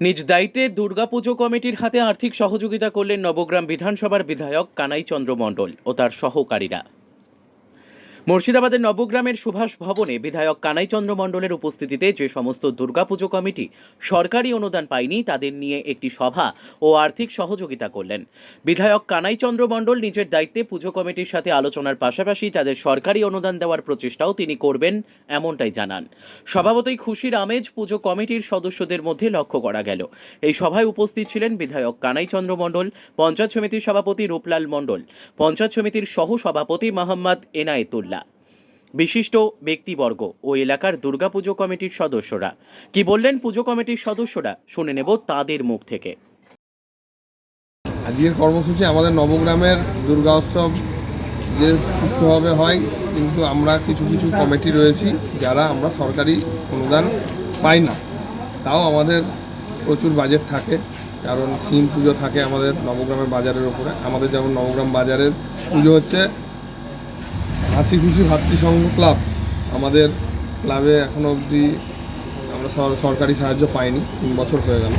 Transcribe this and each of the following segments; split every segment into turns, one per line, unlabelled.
নিজ দায়িত্বে দুর্গাপুজো কমিটির হাতে আর্থিক সহযোগিতা করলেন নবগ্রাম বিধানসভার বিধায়ক কানাই চন্দ্র মণ্ডল ও তার সহকারীরা। মুর্শিদাবাদের নবগ্রামের সুভাষ ভবনে বিধায়ক কানাই চন্দ্র মণ্ডলের উপস্থিতিতে যে সমস্ত দুর্গাপুজো কমিটি সরকারি অনুদান পায়নি, তাদের নিয়ে একটি সভা ও আর্থিক সহযোগিতা করলেন। বিধায়ক কানাই চন্দ্র মণ্ডল নিজের দায়িত্বে পুজো কমিটির সাথে আলোচনার পাশাপাশি তাদের সরকারি অনুদান দেওয়ার প্রচেষ্টাও তিনি করবেন এমনটাই জানান। স্বভাবতই খুশির আমেজ পুজো কমিটির সদস্যদের মধ্যে লক্ষ্য করা গেল। এই সভায় উপস্থিত ছিলেন বিধায়ক কানাই চন্দ্র মণ্ডল, পঞ্চায়েত সমিতির সভাপতি রূপলাল মণ্ডল, পঞ্চায়েত সমিতির সহ সভাপতি মোহাম্মদ এনায়েতুল্লাহ। বিশিষ্ট ব্যক্তিবর্গ ও এলাকার দুর্গাপুজো কমিটির সদস্যরা। কি বললেন পুজো কমিটির সদস্যরা? শুনে নেব তাদের মুখ থেকে।
আজকের কর্মসূচি আমাদের নবগ্রামের দুর্গা উৎসব যে সুষ্ঠুভাবে হয়, কিন্তু আমরা কিছু কিছু কমিটি রয়েছি যারা আমরা সরকারি অনুদান পাই না। তাও আমাদের প্রচুর বাজেট থাকে, কারণ থিম পুজো থাকে আমাদের নবগ্রামের বাজারের ওপরে আমাদের যেমন নবগ্রাম বাজারের পুজো হচ্ছে হাসি খুশি ভাতৃসংঘ ক্লাব আমাদের ক্লাবে এখনও অবধি আমরা সরকারি সাহায্য পাইনি তিন বছর হয়ে গেল।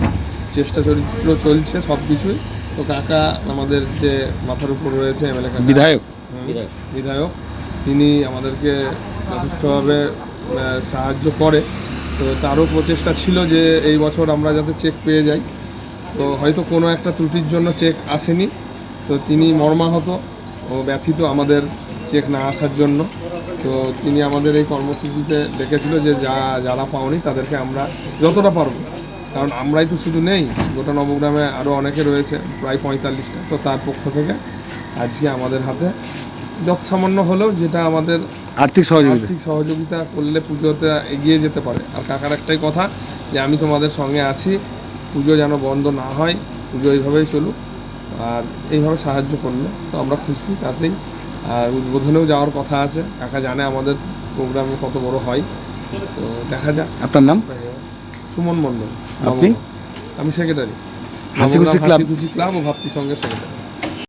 চেষ্টা চরিত্র চলছে সব কিছুই তো কাকা আমাদের যে মাথার উপর রয়েছে এমএলএ
বিধায়ক।
বিধায়ক। তিনি আমাদেরকে যথেষ্টভাবে সাহায্য করে। তো তারও প্রচেষ্টা ছিল যে এই বছর আমরা যাতে চেক পেয়ে যাই। তো হয়তো কোনো একটা ত্রুটির জন্য চেক আসেনি। তো তিনি মর্মাহত ও ব্যথিত আমাদের চেক না আসার জন্য। তো তিনি আমাদের এই কর্মসূচিতে ডেকেছিল যে যা যারা পাওনি তাদেরকে আমরা যতটা পারব। কারণ আমরাই তো শুধু নেই গোটা নবগ্রামে আরও অনেকে রয়েছে প্রায় পঁয়তাল্লিশটা। তো তার পক্ষ থেকে আজকে আমাদের হাতে যৎসামান্য হলেও যেটা আমাদের
আর্থিক সহযোগিতা।
আর্থিক সহযোগিতা করলে পুজোতে এগিয়ে যেতে পারে। আর কাকার একটাই কথা যে আমি তোমাদের সঙ্গে আছি পুজো যেন বন্ধ না হয় পুজো এইভাবেই চলুক। আর এইভাবে সাহায্য করলে তো আমরা খুশি তাতেই আর উদ্বোধনেও যাওয়ার কথা আছে। কাকা জানে আমাদের প্রোগ্রাম কত বড় হয়। তো দেখা যাক।
আপনার নাম?
সুমন মন্ডল
আপনি?
আমি সেক্রেটারি
হাসি খুশি ক্লাব।
খুশি ক্লাব ও ভাবছি সঙ্গে সেক্রেটারি